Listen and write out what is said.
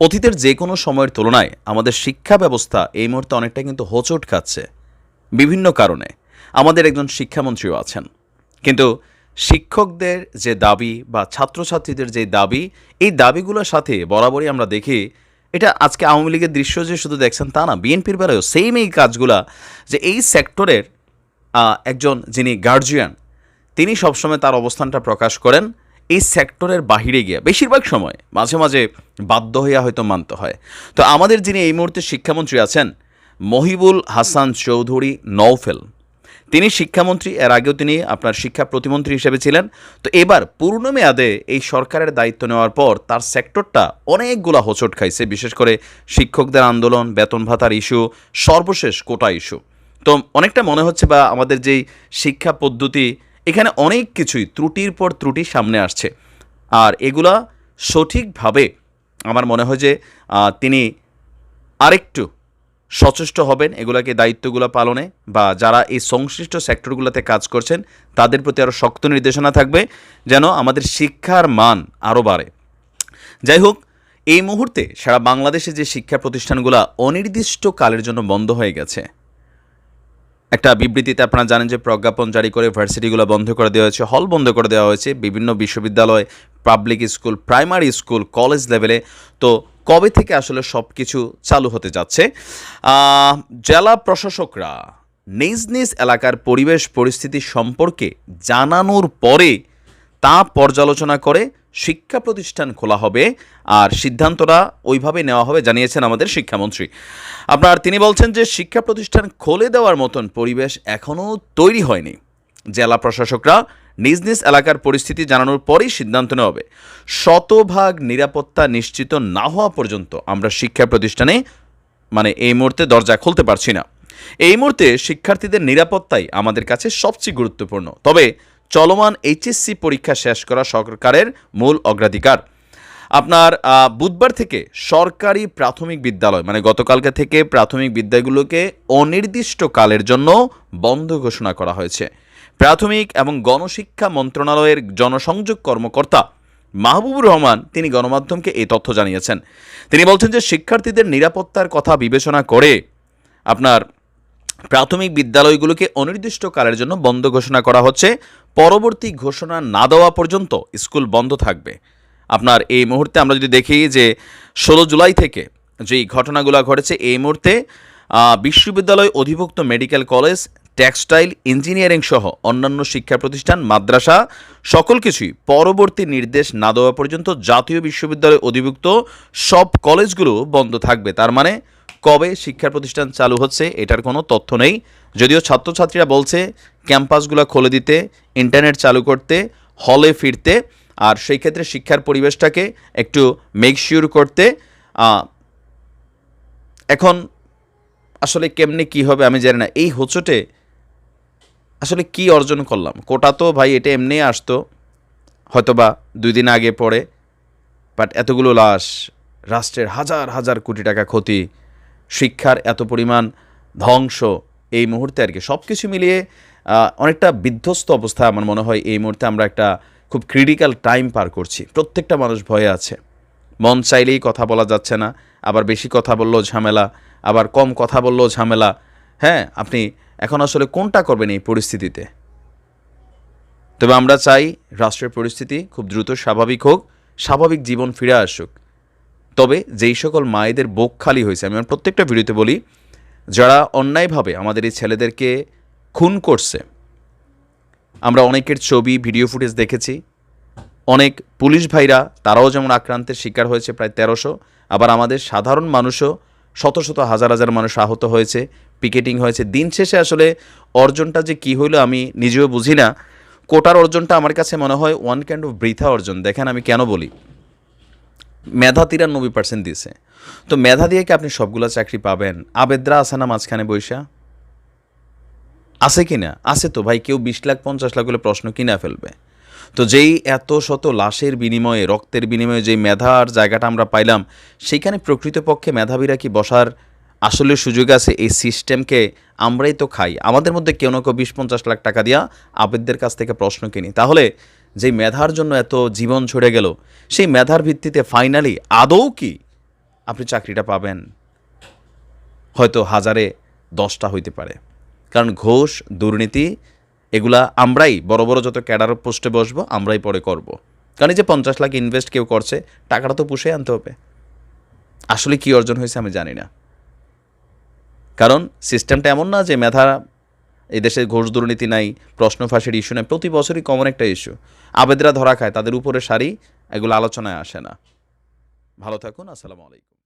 অতীতের যে কোনো সময়ের তুলনায় আমাদের শিক্ষা ব্যবস্থা এই মুহূর্তে অনেকটা কিন্তু হোঁচট খাচ্ছে। বিভিন্ন কারণে। আমাদের একজন শিক্ষামন্ত্রীও আছেন। কিন্তু শিক্ষকদের যে দাবি বা ছাত্রছাত্রীদের যে দাবি, এই দাবিগুলোর সাথে বরাবরই আমরা দেখি, এটা আজকে আওয়ামী লীগের দৃশ্য যে শুধু দেখছেন তা না, বিএনপির বেলায়ও সেম এই কাজগুলা যে এই সেক্টরের একজন যিনি গার্জিয়ান তিনি সবসময় তার অবস্থানটা প্রকাশ করেন। এই সেক্টরের বাহিরে গিয়ে, বেশিরভাগ সময় মাঝে মাঝে বাধ্য হইয়া হয়তো মানতে হয়। তো আমাদের যিনি এই মুহূর্তে শিক্ষামন্ত্রী আছেন, মহিবুল হাসান চৌধুরী নৌফেল তিনি শিক্ষামন্ত্রী, এর আগেও তিনি আপনার শিক্ষা প্রতিমন্ত্রী হিসেবে ছিলেন। তো এবার পূর্ণ মেয়াদে এই সরকারের দায়িত্ব নেওয়ার পর তার সেক্টরটা অনেকগুলা হোঁচট খাইছে, বিশেষ করে শিক্ষকদের আন্দোলন, বেতন ভাতার ইস্যু সর্বশেষ কোটা ইস্যু তো অনেকটা মনে হচ্ছে বা আমাদের যেই শিক্ষা পদ্ধতি এখানে অনেক কিছুই ত্রুটির পর ত্রুটি সামনে আসছে। আর এগুলা সঠিকভাবে আমার মনে হয় যে তিনি আরেকটু সচেষ্ট হবেন এগুলাকে দায়িত্বগুলো পালনে বা যারা এই সংশ্লিষ্ট সেক্টরগুলোতে কাজ করছেন, তাদের প্রতি আরও শক্ত নির্দেশনা থাকবে যেন আমাদের শিক্ষার মান আরও বাড়ে। যাই হোক, এই মুহূর্তে সারা বাংলাদেশে যে শিক্ষা প্রতিষ্ঠানগুলো অনির্দিষ্ট কালের জন্য বন্ধ হয়ে গেছে একটা বিবৃতিতে আপনারা জানেন যে প্রজ্ঞাপন জারি করে ভার্সিটিগুলো বন্ধ করে দেওয়া হয়েছে, হল বন্ধ করে দেওয়া হয়েছে, বিভিন্ন বিশ্ববিদ্যালয় public school primary school college লেভেলে তো কবে থেকে আসলে সব কিছু চালু হতে যাচ্ছে? জেলা প্রশাসকরা নিজ নিজ এলাকার পরিবেশ পরিস্থিতি সম্পর্কে জানানোর পরে তা পর্যালোচনা করে শিক্ষা প্রতিষ্ঠান খোলা হবে আর সিদ্ধান্তটা ওইভাবে নেওয়া হবে, জানিয়েছেন আমাদের শিক্ষামন্ত্রী। আপনার তিনি বলছেন যে শিক্ষা প্রতিষ্ঠান খুলে দেওয়ার মতন পরিবেশ এখনও তৈরি হয়নি। জেলা প্রশাসকরা নিজ নিজ এলাকার পরিস্থিতি জানানোর পরেই সিদ্ধান্ত নেওয়া হবে শতভাগ নিরাপত্তা নিশ্চিত না হওয়া পর্যন্ত আমরা শিক্ষা প্রতিষ্ঠানে মানে এই মুহূর্তে দরজা খুলতে পারছি না। এই মুহূর্তে শিক্ষার্থীদের নিরাপত্তাই আমাদের কাছে সবচেয়ে গুরুত্বপূর্ণ। তবে চলমান এইচএসসি পরীক্ষা শেষ করা সরকারের মূল অগ্রাধিকার। আপনার বুধবার থেকে সরকারি প্রাথমিক বিদ্যালয় মানে গতকালকে থেকে প্রাথমিক বিদ্যালয়গুলোকে অনির্দিষ্ট কালের জন্য বন্ধ ঘোষণা করা হয়েছে। প্রাথমিক এবং গণশিক্ষা মন্ত্রণালয়ের জনসংযোগ কর্মকর্তা মাহবুবুর রহমান তিনি গণমাধ্যমকে এই তথ্য জানিয়েছেন। তিনি বলছেন যে শিক্ষার্থীদের নিরাপত্তার কথা বিবেচনা করে আপনার প্রাথমিক বিদ্যালয়গুলোকে অনির্দিষ্ট কালের জন্য বন্ধ ঘোষণা করা হচ্ছে। পরবর্তী ঘোষণা না দেওয়া পর্যন্ত স্কুল বন্ধ থাকবে। আপনার এই মুহূর্তে আমরা যদি দেখি যে ষোলো জুলাই থেকে যেই ঘটনাগুলো ঘটেছে, এই মুহূর্তে বিশ্ববিদ্যালয় অধিভুক্ত মেডিকেল কলেজ, টেক্সটাইল ইঞ্জিনিয়ারিং সহ অন্যান্য শিক্ষা প্রতিষ্ঠান, মাদ্রাসা সকল কিছুই পরবর্তী নির্দেশ না দেওয়া পর্যন্ত জাতীয় বিশ্ববিদ্যালয় অধিভুক্ত সব কলেজগুলো বন্ধ থাকবে। তার মানে কবে শিক্ষা প্রতিষ্ঠান চালু হচ্ছে এটার কোনো তথ্য নেই। যদিও ছাত্রছাত্রীরা বলছে, ক্যাম্পাসগুলো খুলে দিতে, ইন্টারনেট চালু করতে, হলে ফিরতে, আর সেই ক্ষেত্রে শিক্ষার পরিবেশটাকে একটু মেকশিওর করতে এখন আসলে কেমনে কি হবে আমি জানি না। এই হোঁচটে আসলে কি অর্জন করলাম? কোটা তো ভাই এটা এমনি আসতো, হয়তোবা দুই দিন আগে পড়ে বাট এতগুলো লাশ, রাষ্ট্রের হাজার হাজার কোটি টাকা ক্ষতি শিক্ষার এত পরিমাণ ধ্বংস এই মুহূর্তে আর কি। সব কিছু মিলিয়ে অনেকটা বিধ্বস্ত অবস্থা আমার মনে হয় এই মুহূর্তে আমরা একটা খুব ক্রিটিক্যাল টাইম পার করছি। প্রত্যেকটা মানুষ ভয়ে আছে। মন চাইলেই কথা বলা যাচ্ছে না, আবার বেশি কথা বললেও ঝামেলা, আবার কম কথা বললেও ঝামেলা। হ্যাঁ আপনি এখন আসলে কোনটা করবেন এই পরিস্থিতিতে? তবে আমরা চাই রাষ্ট্রের পরিস্থিতি খুব দ্রুত স্বাভাবিক হোক, স্বাভাবিক জীবন ফিরে আসুক। তবে যেই সকল মায়েদের বুক খালি হয়েছে, আমি আমার প্রত্যেকটা ভিডিওতে বলি, যারা অন্যায়ভাবে আমাদের এই ছেলেদেরকে খুন করছে, আমরা অনেকের ছবি, ভিডিও ফুটেজ দেখেছি, অনেক পুলিশ ভাইরা তারাও যেমন আক্রান্তের শিকার হয়েছে প্রায় তেরোশো, আবার আমাদের সাধারণ মানুষও শত শত হাজার হাজার মানুষ আহত হয়েছে, পিকেটিং হয়েছে। দিন শেষে আসলে অর্জনটা যে কী হইল আমি নিজেও বুঝি না। কোটার অর্জনটা আমার কাছে মনে হয় ওয়ান কাইন্ড অফ বৃথা অর্জন। দেখেন আমি কেন বলি। মেধা তিরানব্বই পার্সেন্ট দিয়েছে তো মেধা দিয়ে কি আপনি সবগুলো চাকরি পাবেন? আবেদরা আছে না মাঝখানে বৈশা আছে কি না আছে তো ভাই, কেউ বিশ লাখ, পঞ্চাশ লাখ বলে প্রশ্ন কিনা ফেলবে? তো যেই এত শত লাশের বিনিময়ে, রক্তের বিনিময়ে যেই মেধার জায়গাটা আমরা পাইলাম, সেইখানে প্রকৃতপক্ষে মেধাবীরা কি বসার আসলে সুযোগ আছে? এই সিস্টেমকে আমরাই তো খাই। আমাদের মধ্যে কেউ না কেউ বিশ, পঞ্চাশ লাখ টাকা দিয়া আবেদদের কাছ থেকে প্রশ্ন কিনি। তাহলে যেই মেধার জন্য এত জীবন ছড়ে গেল, সেই মেধার ভিত্তিতে ফাইনালি আদৌ কি আপনি চাকরিটা পাবেন? হয়তো হাজারে দশটা হইতে পারে। কারণ ঘোষ, দুর্নীতি, এগুলা আমরাই, বড় বড় যত ক্যাডার পোস্টে বসবো, আমরাই পরে করব। কারণ এই যে পঞ্চাশ লাখ ইনভেস্ট কেউ করছে, টাকাটা তো পুষে আনতে হবে। আসলে কি অর্জন হয়েছে আমি জানি না। কারণ সিস্টেমটা এমন না যে মেধা এই দেশে ঘোষ দুর্নীতি নাই, প্রশ্ন ফাঁসির ইস্যু নেই, প্রতি বছরই কমন একটা ইস্যু আবেদরা ধরা খায়, তাদের উপরে সারি, এগুলো আলোচনায় আসে না। ভালো থাকুন, আসসালামু আলাইকুম।